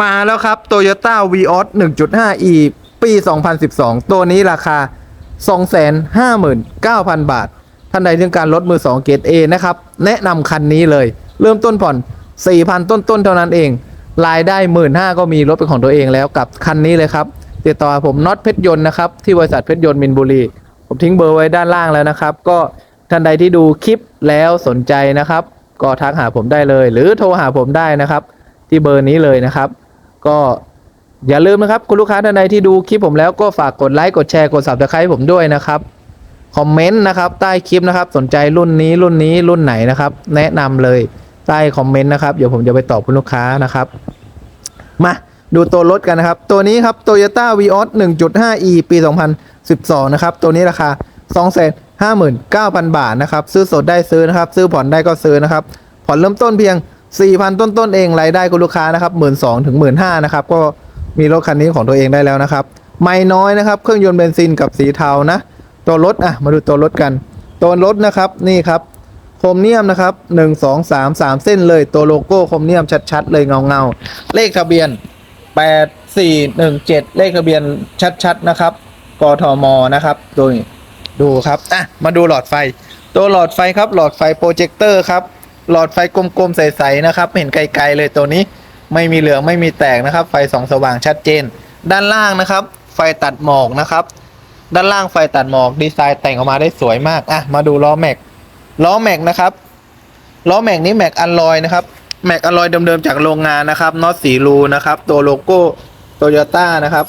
มาแล้วครับ Toyota Vios 1.5e ปี 2012 ตัวนี้ราคา 259,000 บาท ท่านใดที่ต้องการรถมือ 2 เกรด A นะครับ แนะนำคันนี้เลย เริ่มต้นผ่อน 4,000 ต้นๆ เท่านั้นเอง รายได้15,000ก็มีรถเป็นของตัวเองแล้วกับคันนี้เลยครับ ติดต่อผมน็อตเพชรยนต์นะครับ ที่บริษัทเพชรยนต์มินบุรี ผมทิ้งเบอร์ไว้ด้านล่างแล้วนะครับ ก็ท่านใดที่ดูคลิปแล้วสนใจนะครับ ก็ทักหาผมได้เลย หรือโทรหาผมได้นะครับที่เบอร์นี้เลยนะครับ ก็อย่าลืมนะครับ คุณลูกค้าท่านใดที่ดูคลิปผมแล้วก็ฝากกดไลค์กดแชร์กด subscribe ผมด้วยนะครับคอมเมนต์นะครับใต้คลิปนะครับ สนใจรุ่นนี้รุ่นนี้รุ่นไหนนะครับ แนะนำเลยใต้คอมเมนต์นะครับเดี๋ยวผมจะไปตอบคุณลูกค้านะครับ มาดูตัวรถกันนะครับ ตัวนี้ครับ Toyota Vios 1.5e ปี 2012 นะครับ ตัวนี้ราคา 259,000 บาทนะครับ ซื้อสดได้ซื้อนะครับ ซื้อผ่อนได้ก็ซื้อนะครับ ผ่อนเริ่มต้นเพียง 4,000 ต้นต้นเองรายได้คุณลูกค้านะครับ 12,000ถึง15,000นะครับ ก็มีรถคันนี้ของตัวเองได้แล้วนะครับ ไม่น้อยนะครับ เครื่องยนต์เบนซินกับสีเทานะ ตัวรถอะมาดูตัวรถกัน ตัวรถนะครับนี่ครับโครเมียมนะครับ 1 2 3 3 เส้นเลยตัวโลโก้โครเมียมชัดๆ เลยเงาเงาๆเลขทะเบียน 8 4 1 7 เลขทะเบียนชัดๆนะครับกทมนะครับดูดูครับอะมาดูหลอดไฟ ตัวหลอดไฟครับหลอดไฟโปรเจคเตอร์ครับ หลอดไฟกลมๆใสๆนะครับเห็นไกลๆเลยตัวนี้ไม่มีเหลืองไม่มีแตกนะครับ ไฟสองสว่างชัดเจน ด้านล่างนะครับ ไฟตัดหมอกนะครับ ด้านล่างไฟตัดหมอกดีไซน์แต่งออกมาได้สวยมากอะมาดูล้อแม็กล้อแม็กนะครับล้อแม็กนี้แม็กอัลลอยนะครับแม็กอัลลอยเดิมๆจากโรงงานนะครับน็อตสีรูนะครับ ตัวโลโก้โตโยต้านะครับ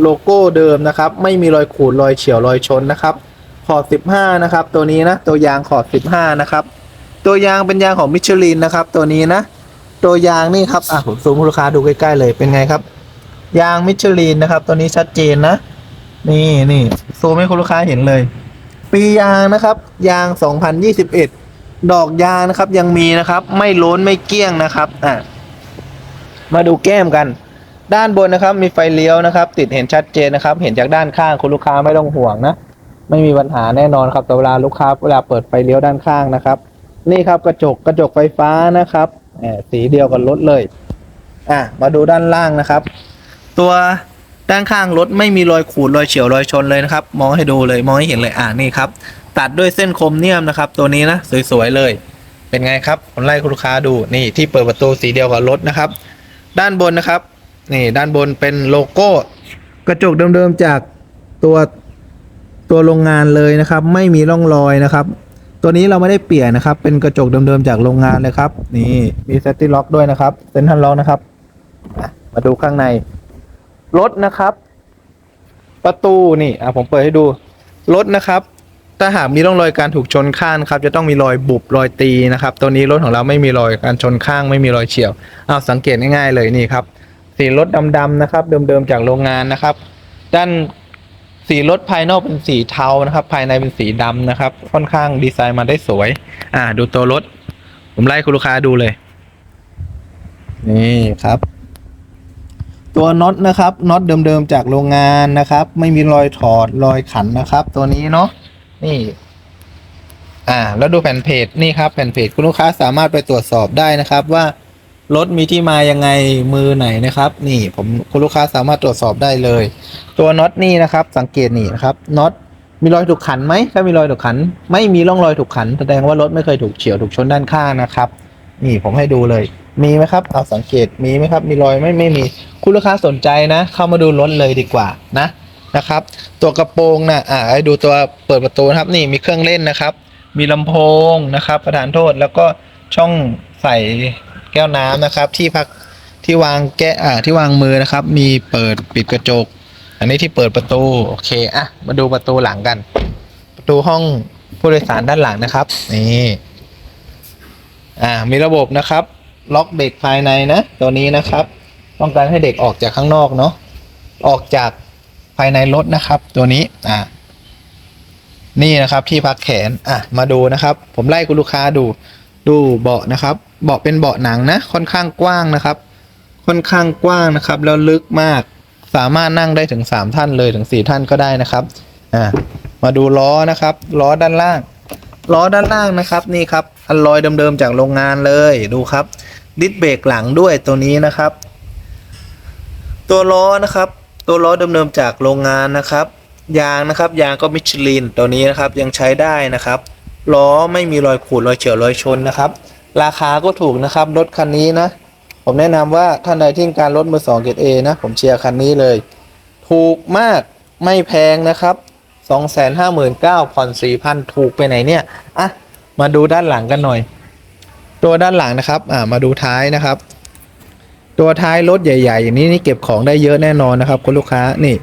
โลโก้เดิมนะครับ ไม่มีรอยขูดรอยเฉียวรอยชนนะครับ ขอบ 15 นะครับ ตัวนี้นะ ตัวยางขอบ 15 นะครับ ตัวยางเป็นยางของมิชลินนะครับ ตัวนี้นะ ตัวยางนี่ครับอะผมซูมให้ลูกค้าดูใกล้ๆเลยเป็นไงครับ ยางมิชลินนะครับ ตัวนี้ชัดเจนนะ นี่นี่ซูมให้คุณลูกค้าเห็นเลย ปียางนะครับ ยาง 2021 ดอกยางนะครับ ยังมีนะครับ ไม่ล้นไม่เกี้ยงนะครับอะมาดูแก้มกัน ด้านบนนะครับ มีไฟเลี้ยวนะครับ ติดเห็นชัดเจนนะครับ เห็นจากด้านข้างคุณลูกค้าไม่ต้องห่วงนะไม่มีปัญหาแน่นอนครับแต่เวลาลูกค้าเวลาเปิดไฟเลี้ยวด้านข้างนะครับ นี่ครับกระจกกระจกไฟฟ้านะครับสีเดียวกับรถเลย อะมาดูด้านล่างนะครับ ตัวด้านข้างรถไม่มีรอยขูดรอยเฉียวรอยชนเลยนะครับ มองให้ดูเลยมองให้เห็นเลยอ่านี่ครับ ตัดด้วยเส้นโครเมียมนะครับ ตัวนี้นะสวยๆเลย เป็นไงครับผมไล่คุณลูกค้าดูนี่ที่เปิดประตูสีเดียวกับรถนะครับ ด้านบนนะครับ นี่ด้านบนเป็นโลโก้ กระจกเดิมๆจากตัวตัวโรงงานเลยนะครับ ไม่มีร่องรอยนะครับ ตัวนี้เราไม่ได้เปลี่ยนนะครับ เป็นกระจกเดิมๆจากโรงงานเลยครับ นี่มีเซตติ้ล็อกด้วยนะครับเซนทันล็อกนะครับ มาดูข้างใน รถนะครับ ประตูนี่อะผมเปิดให้ดู รถนะครับ ถ้าหากมีร่องรอยการถูกชนข้างครับ จะต้องมีรอยบุบรอยตีนะครับ ตัวนี้รถของเราไม่มีรอยการชนข้างไม่มีรอยเฉียวเอาสังเกตง่ายๆเลยนี่ครับสีรถดำๆนะครับ เดิมๆจากโรงงานนะครับ ด้าน สีรถภายนอกเป็นสีเทานะครับ ภายในเป็นสีดำนะครับ ค่อนข้างดีไซน์มาได้สวย อ่า ดูตัวรถ ผมไล่คุณลูกค้าดูเลย นี่ครับ ตัวน็อตนะครับน็อตเดิมๆจากโรงงานนะครับ ไม่มีรอยถอดรอยขันนะครับ ตัวนี้เนาะนี่ อ่า แล้วดูแผ่นเพจนี่ครับแผ่นเพจคุณลูกค้าสามารถไปตรวจสอบได้นะครับว่า รถมีที่มายังไงมือไหนนะครับ นี่ผมคุณลูกค้าสามารถตรวจสอบได้เลย ตัวน็อตนี่นะครับ สังเกตนี่นะครับน็อตมีรอยถูกขันไหมถ้ามีรอยถูกขัน ไม่มีร่องรอยถูกขันแสดงว่ารถไม่เคยถูกเฉียวถูกชนด้านข้างนะครับ นี่ผมให้ดูเลย มีไหมครับเอาสังเกตมีไหมครับ มีรอยไม่ไม่มีคุณลูกค้าสนใจนะ เข้ามาดูรถเลยดีกว่านะนะครับ ตัวกระโปรงนะอ่าให้ดูตัวเปิดประตูนะครับ นี่มีเครื่องเล่นนะครับ มีลำโพงนะครับ ประธานโทษแล้วก็ช่องใส่ แก้วน้ำนะครับ ที่พักที่วางแก้อ่าที่วางมือนะครับ มีเปิดปิดกระจก อันนี้ที่เปิดประตูโอเคอะมาดูประตูหลังกัน ประตูห้องผู้โดยสารด้านหลังนะครับนี่อ่ามีระบบนะครับ ล็อกเด็กภายในนะ ตัวนี้นะครับต้องการให้เด็กออกจากข้างนอกเนาะออกจากภายในรถนะครับ ตัวนี้อ่านี่นะครับที่พักแขนอะมาดูนะครับ ผมไล่คุณลูกค้าดู ดูเบาะนะครับ เบาะเป็นเบาะหนังนะ ค่อนข้างกว้างนะครับ ค่อนข้างกว้างนะครับ แล้วลึกมาก สามารถนั่งได้ถึงสามท่านเลยถึงสี่ท่านก็ได้นะครับอ่ามาดูล้อนะครับ ล้อด้านล่าง ล้อด้านล่างนะครับนี่ครับอัลลอยเดิมๆจากโรงงานเลยดูครับ ดิสเบรกหลังด้วยตัวนี้นะครับ ตัวล้อนะครับ ตัวล้อเดิมๆจากโรงงานนะครับ ยางนะครับ ยางก็มิชลินตัวนี้นะครับยังใช้ได้นะครับ ล้อไม่มีรอยขูดรอยเฉียวรอยชนนะครับ ราคาก็ถูกนะครับ รถคันนี้นะ ผมแนะนำว่าท่านใดที่ต้องการรถมือสองเกรดเอนะ ผมเชียร์คันนี้เลย ถูกมากไม่แพงนะครับ 259,000ผ่อน4,000 ถูกไปไหนเนี่ยอะมาดูด้านหลังกันหน่อย ตัวด้านหลังนะครับอ่ามาดูท้ายนะครับ ตัวท้ายรถใหญ่ๆ อย่างนี้นี่เก็บของได้เยอะแน่นอนนะครับ คุณลูกค้านี่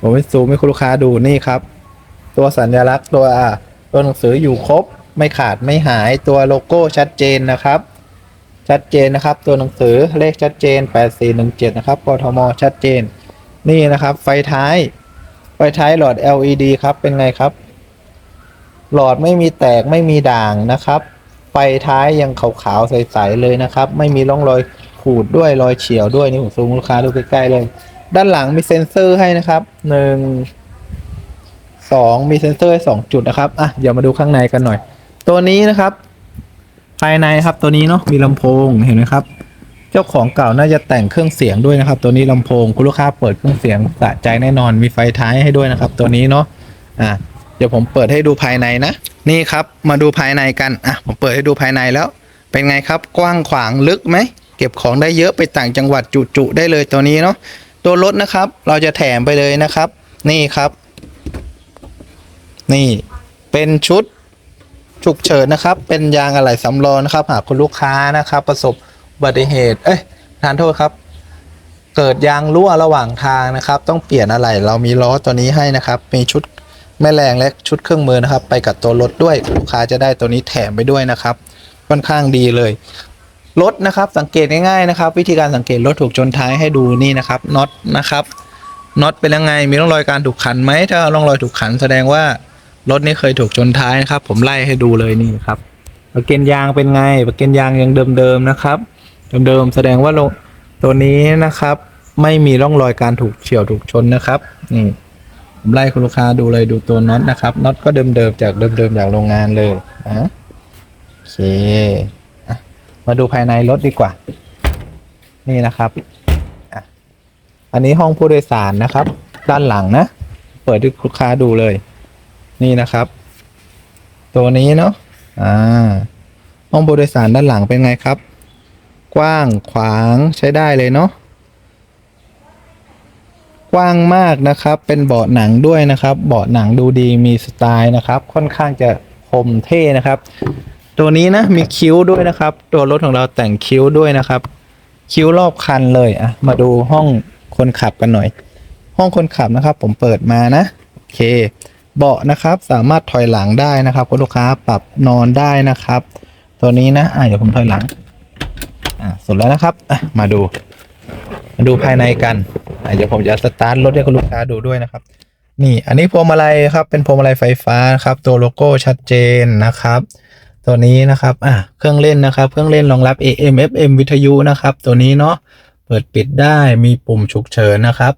ผมไปซูมให้คุณลูกค้าดูนี่ครับ ตัวสัญลักษณ์ตัวอ่า ตัวหนังสืออยู่ครบไม่ขาดไม่หายตัวโลโก้ชัดเจนนะครับ ชัดเจนนะครับ ตัวหนังสือเลขชัดเจน 8417 นะครับกทมชัดเจน นี่นะครับ ไฟท้าย ไฟท้ายหลอด LED ครับเป็นไงครับ หลอดไม่มีแตกไม่มีด่างนะครับ ไฟท้ายยังขาวๆใสๆเลยนะครับ ไม่มีร่องรอยขูดด้วยรอยเฉียวด้วยนี่ผมซูมลูกค้าดูใกล้ๆเลย ด้านหลังมีเซ็นเซอร์ให้นะครับหนึ่ง สองมีเซ็นเซอร์ให้สองจุดนะครับอะเดี๋ยวมาดูข้างในกันหน่อย ตัวนี้นะครับ ภายในครับตัวนี้เนาะมีลำโพงเห็นไหมครับ เจ้าของเก่าน่าจะแต่งเครื่องเสียงด้วยนะครับ ตัวนี้ลำโพงคุณลูกค้าเปิดเครื่องเสียงสะใจแน่นอนมีไฟท้ายให้ด้วยนะครับ ตัวนี้เนาะอะเดี๋ยวผมเปิดให้ดูภายในนะ นี่ครับมาดูภายในกันอะผมเปิดให้ดูภายในแล้ว เป็นไงครับกว้างขวางลึกไหมเก็บของได้เยอะไปต่างจังหวัดจุๆได้เลยตัวนี้เนาะตัวรถนะครับ เราจะแถมไปเลยนะครับ นี่ครับ นี่เป็นชุดฉุกเฉินนะครับ เป็นยางอะไหล่สำรองนะครับ หากคุณลูกค้านะครับ ประสบอุบัติเหตุ เอ้ยทานโทษครับ เกิดยางรั่วระหว่างทางนะครับ ต้องเปลี่ยนอะไหล่เรามีล้อตัวนี้ให้นะครับ มีชุดแม่แรงและชุดเครื่องมือนะครับ ไปกับตัวรถด้วยลูกค้าจะได้ตัวนี้แถมไปด้วยนะครับ ค่อนข้างดีเลยรถนะครับสังเกตง่ายๆนะครับ วิธีการสังเกตรถถูกชนท้ายให้ดูนี่นะครับน็อตนะครับน็อตเป็นยังไงมีร่องรอยการถูกขันไหมถ้าร่องรอยถูกขันแสดงว่า รถนี้เคยถูกชนท้ายนะครับ ผมไล่ให้ดูเลยนี่ครับประเก็นยางเป็นไงประเก็นยางยังเดิมๆนะครับ เดิมๆแสดงว่าโลตัวนี้นะครับ ไม่มีร่องรอยการถูกเฉี่ยวถูกชนนะครับนี่ผมไล่คุณลูกค้าดูเลยดูตัวน็อตนะครับน็อตก็เดิมๆจากเดิมๆจากโรงงานเลยนะโอเคมาดูภายในรถดีกว่า นี่นะครับอันนี้ห้องผู้โดยสารนะครับ ด้านหลังนะ เปิดให้ลูกค้าดูเลย นี่นะครับ ตัวนี้เนาะอ่าห้องโดยสารด้านหลังเป็นไงครับ กว้างขวางใช้ได้เลยเนาะกว้างมากนะครับ เป็นเบาะหนังด้วยนะครับ เบาะหนังดูดีมีสไตล์นะครับ ค่อนข้างจะคมเท่นะครับ ตัวนี้นะมีคิ้วด้วยนะครับ ตัวรถของเราแต่งคิ้วด้วยนะครับ คิ้วรอบคันเลยอะมาดูห้องคนขับกันหน่อย ห้องคนขับนะครับ ผมเปิดมานะโอเค เบาะนะครับสามารถถอยหลังได้นะครับคุณลูกค้าปรับนอนได้นะครับ ตัวนี้นะอะเดี๋ยวผมถอยหลังอะสุดแล้วนะครับอะมาดู มาดูภายในกันอะเดี๋ยวผมจะสตาร์ทรถให้คุณลูกค้าดูด้วยนะครับ นี่อันนี้พวงมาลัยครับเป็นพวงมาลัยไฟฟ้าครับ ตัวโลโก้ชัดเจนนะครับ ตัวนี้นะครับอะเครื่องเล่นนะครับ เครื่องเล่นรองรับ AM FM วิทยุนะครับ ตัวนี้เนาะเปิดปิดได้มีปุ่มฉุกเฉินนะครับ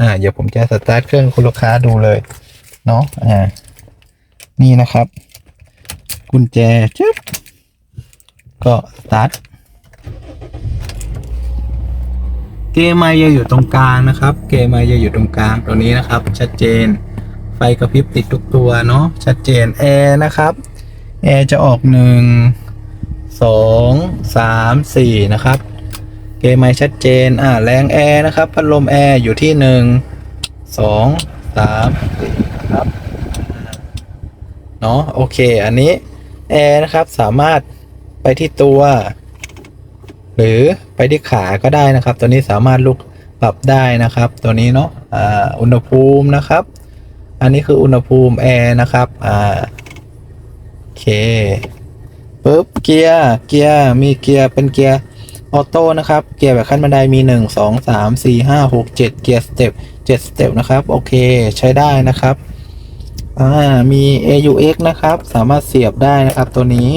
อ่าเดี๋ยวผมจะสตาร์ทเครื่องคุณลูกค้าดูเลย เนาะอ่านี่นะครับ กุญแจจึ๊บก็สตาร์ทเกมไมจะอยู่ตรงกลางนะครับ เกมไมจะอยู่ตรงกลางตัวนี้นะครับ ชัดเจน ไฟกระพริบติดทุกตัวเนาะชัดเจนแอร์นะครับแอร์จะออกหนึ่งสองสามสี่นะครับ เกมไมชัดเจนอ่าแรงแอร์นะครับ พัดลมแอร์อยู่ที่หนึ่งสอง สามสี่นะครับเนาะโอเค อันนี้แอร์นะครับสามารถไปที่ตัว หรือไปที่ขาก็ได้นะครับ ตัวนี้สามารถลุกปรับได้นะครับ ตัวนี้เนาะอ่าอุณหภูมินะครับ อันนี้คืออุณหภูมิแอร์นะครับอ่าโอเคปุ๊บเกียร์เกียร์มีเกียร์เป็นเกียร์ ออโต้นะครับ เกียร์แบบขั้นบันไดมี 1 2 3 4 5 6 7 เกียร์สเต็ป7สเต็ปนะครับ โอเคใช้ได้นะครับอ่ามี AUX นะครับ สามารถเสียบได้นะครับตัวนี้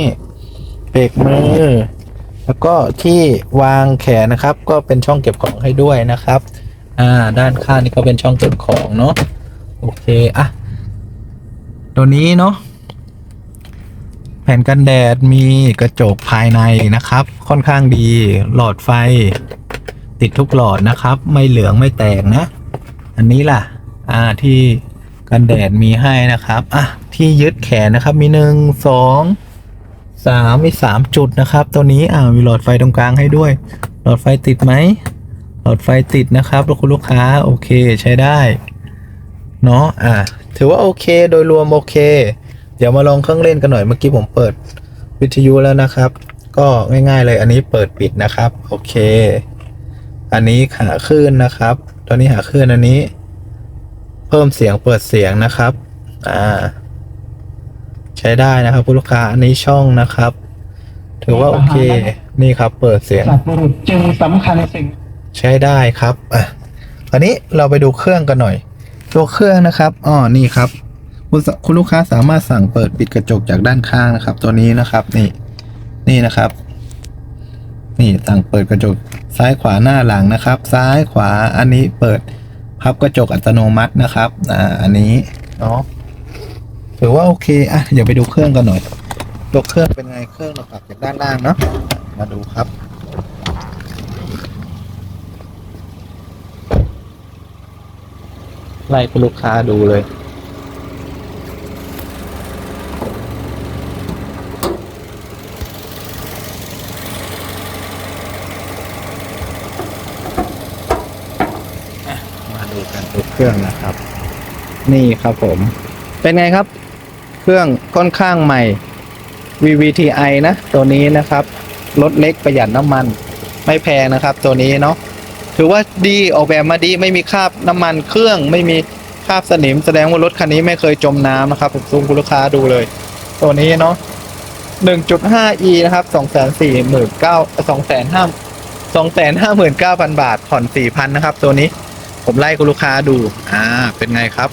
เบรกมือ แล้วก็ที่วางแขนนะครับ ก็เป็นช่องเก็บของให้ด้วยนะครับ อ่า ด้านข้างนี่ก็เป็นช่องเก็บของเนาะโอเค อะ ตัวนี้เนาะ ผ่นกันแดดมีกระจกภายในนะครับ ค่อนข้างดีหลอดไฟ ติดทุกหลอดนะครับ ไม่เหลืองไม่แตกนะ อันนี้ล่ะ อ่าที่กันแดดมีให้นะครับอะที่ยึดแขนนะครับมีหนึ่งสองสามมีสามจุดนะครับ ตัวนี้อ่ามีหลอดไฟตรงกลางให้ด้วย หลอดไฟติดไหมหลอดไฟติดนะครับคุณลูกค้าโอเคใช้ได้เนาะอะถือว่าโอเคโดยรวมโอเค เดี๋ยวมาลองเครื่องเล่นกันหน่อยเมื่อกี้ผมเปิดวิทยุแล้วนะครับ ก็ง่าย ๆ เลยอันนี้เปิดปิดนะครับ โอเค อันนี้หาคลื่นนะครับ ตอนนี้หาคลื่นอันนี้ เพิ่มเสียงเปิดเสียงนะครับ อ่า ใช้ได้นะครับคุณลูกค้าอันนี้ช่องนะครับ ถือว่าโอเค นี่ครับ เปิดเสียงสัตว์บุรุษจึงสำคัญสิ่งใช้ได้ครับอะตอนนี้เราไปดูเครื่องกันหน่อย ตัวเครื่องนะครับอ๋อนี่ครับ คุณคุณลูกค้าสามารถสั่งเปิดปิดกระจกจากด้านข้างนะครับ ตัวนี้นะครับนี่นี่นะครับ นี่สั่งเปิดกระจกซ้ายขวาหน้าหลังนะครับ ซ้ายขวาอันนี้เปิดพับกระจกอัตโนมัตินะครับอ่าอันนี้เนาะถือว่าโอเคอะเดี๋ยวไปดูเครื่องกันหน่อยตัวเครื่องเป็นไงเครื่องเราปรับจากด้านล่างเนาะมาดูครับไล่คุณลูกค้าดูเลย มาดูกันตัว เครื่องนะครับ นี่ครับผม เป็นไงครับ เครื่องค่อนข้างใหม่ VVTi นะ ตัวนี้นะครับ รถเล็กประหยัดน้ำมัน ไม่แพงนะครับ ตัวนี้เนาะถือว่าดีออกแบบมาดีไม่มีคราบน้ำมันเครื่องไม่มีคราบสนิมแสดงว่ารถคันนี้ไม่เคยจมน้ำนะครับผมซูมคุณลูกค้าดูเลย ตัวนี้เนาะ 1.5e นะครับ 2,419,000 2,5 2,59,000 บาทผ่อน 4,000 นะครับ ตัวนี้ ผมไล่คุณลูกค้าดู อ่า เป็นไงครับ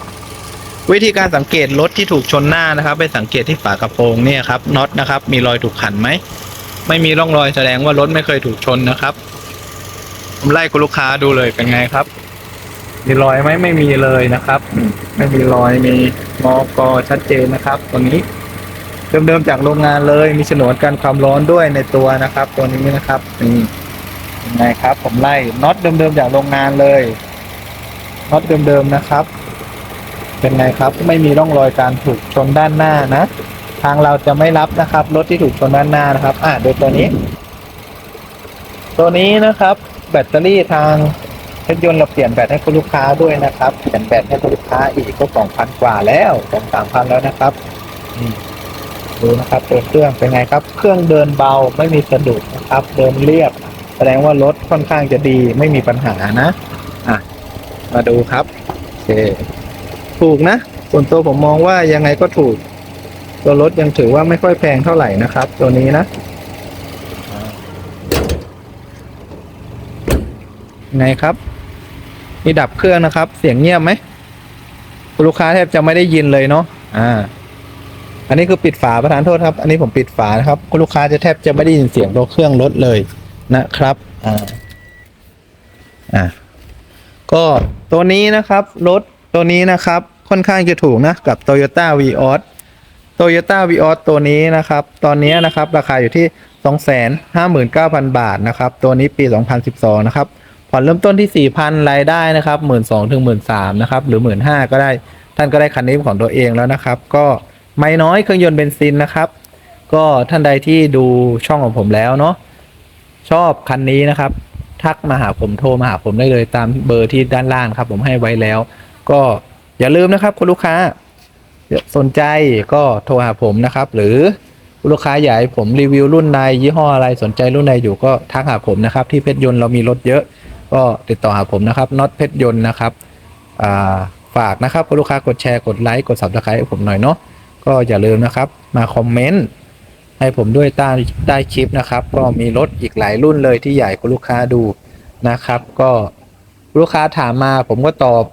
วิธีการสังเกตรถที่ถูกชนหน้านะครับ ไปสังเกตที่ฝากระโปรงเนี่ยครับน็อตนะครับ มีรอยถูกขันไหม ไม่มีร่องรอยแสดงว่ารถไม่เคยถูกชนนะครับ ผมไล่คุณลูกค้าดูเลยเป็นไงครับ มีรอยไหมไม่มีเลยนะครับ ไม่มีรอยมีงอกอชัดเจนนะครับ ตัวนี้เดิมๆจากโรงงานเลย มีฉนวนกันความร้อนด้วยในตัวนะครับ ตัวนี้นะครับนี่เป็นไงครับ ผมไล่น็อตเดิมๆจากโรงงานเลย น็อตเดิมๆนะครับ เป็นไงครับไม่มีร่องรอยการถูกชนด้านหน้านะ ทางเราจะไม่รับนะครับรถที่ถูกชนด้านหน้านะครับ อ่าโดยตัวนี้ ตัวนี้นะครับ แบตเตอรี่ทางรถยนต์เราเปลี่ยนแบตให้คุณลูกค้าด้วยนะครับเปลี่ยนแบตให้คุณลูกค้าอีกก็สองพันกว่าแล้วสองสามพันแล้วนะครับนี่ดูนะครับตัวเครื่องเป็นไงครับ เครื่องเดินเบาไม่มีสะดุดนะครับ เดินเรียบ แสดงว่ารถค่อนข้างจะดีไม่มีปัญหานะ อะ มาดูครับโอเคถูกนะ ส่วนตัวผมมองว่ายังไงก็ถูก ตัวรถยังถือว่าไม่ค่อยแพงเท่าไหร่นะครับ ตัวนี้นะไงครับนี่ดับเครื่องนะครับ เสียงเงียบไหมคุณลูกค้าแทบจะไม่ได้ยินเลยเนาะอ่า อันนี้คือปิดฝาประธานโทษครับ อันนี้ผมปิดฝานะครับคุณลูกค้าจะแทบจะไม่ได้ยินเสียงตัวเครื่องรถเลยนะครับ อ่า อ่า ก็ตัวนี้นะครับ รถตัวนี้นะครับค่อนข้างจะถูกนะกับ Toyota v ีออส Toyota v ีออสตัวนี้นะครับ ตอนนี้นะครับราคาอยู่ที่ 259,000 บาทนะครับ ตัวนี้ปี 2012 นะครับ ผ่อนเริ่มต้นที่ 4,000 รายได้นะครับ 12,000ถึง13,000นะครับ หรือ 15,000 ก็ได้ ท่านก็ได้คันนี้ของตัวเองแล้วนะครับ ก็ไม่น้อยเครื่องยนต์เบนซินนะครับ ก็ท่านใดที่ดูช่องของผมแล้วเนาะชอบคันนี้นะครับ ทักมาหาผมโทรมาหาผมได้เลยตามเบอร์ที่ด้านล่างครับ ผมให้ไว้แล้ว ก็อย่าลืมนะครับคุณลูกค้าสนใจก็โทรหาผมนะครับ หรือคุณลูกค้าอยากให้ผมรีวิวรุ่นใดยี่ห้ออะไรสนใจรุ่นใดอยู่ก็ทักหาผมนะครับ ที่เพชรยนต์เรามีรถเยอะ ก็ติดต่อหาผมนะครับน็อตเพชรยนต์นะครับาฝากนะครับคุณลูกค้ากดแชร์กดไลค์กด subscribe ผมหน่อยเนาะก็อย่าลืมนะครับ มาคอมเมนต์ ให้ผมด้วยใต้ใต้คลิปนะครับ ก็มีรถอีกหลายรุ่นเลยที่ใหญ่คุณลูกค้าดูนะครับ ก็ลูกค้าถามมาผมก็ตอบ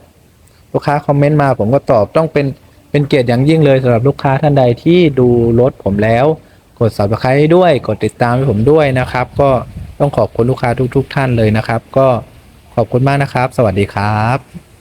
ลูกค้าคอมเมนต์มาผมก็ตอบต้องเป็นเป็นเกียรติอย่างยิ่งเลยสำหรับลูกค้าท่านใดที่ดูรถผมแล้ว กด subscribe ให้ด้วยกดติดตามให้ผมด้วยนะครับ ก็ต้องขอบคุณลูกค้าทุก ๆ ท่านเลยนะครับ ก็ขอบคุณมากนะครับ สวัสดีครับ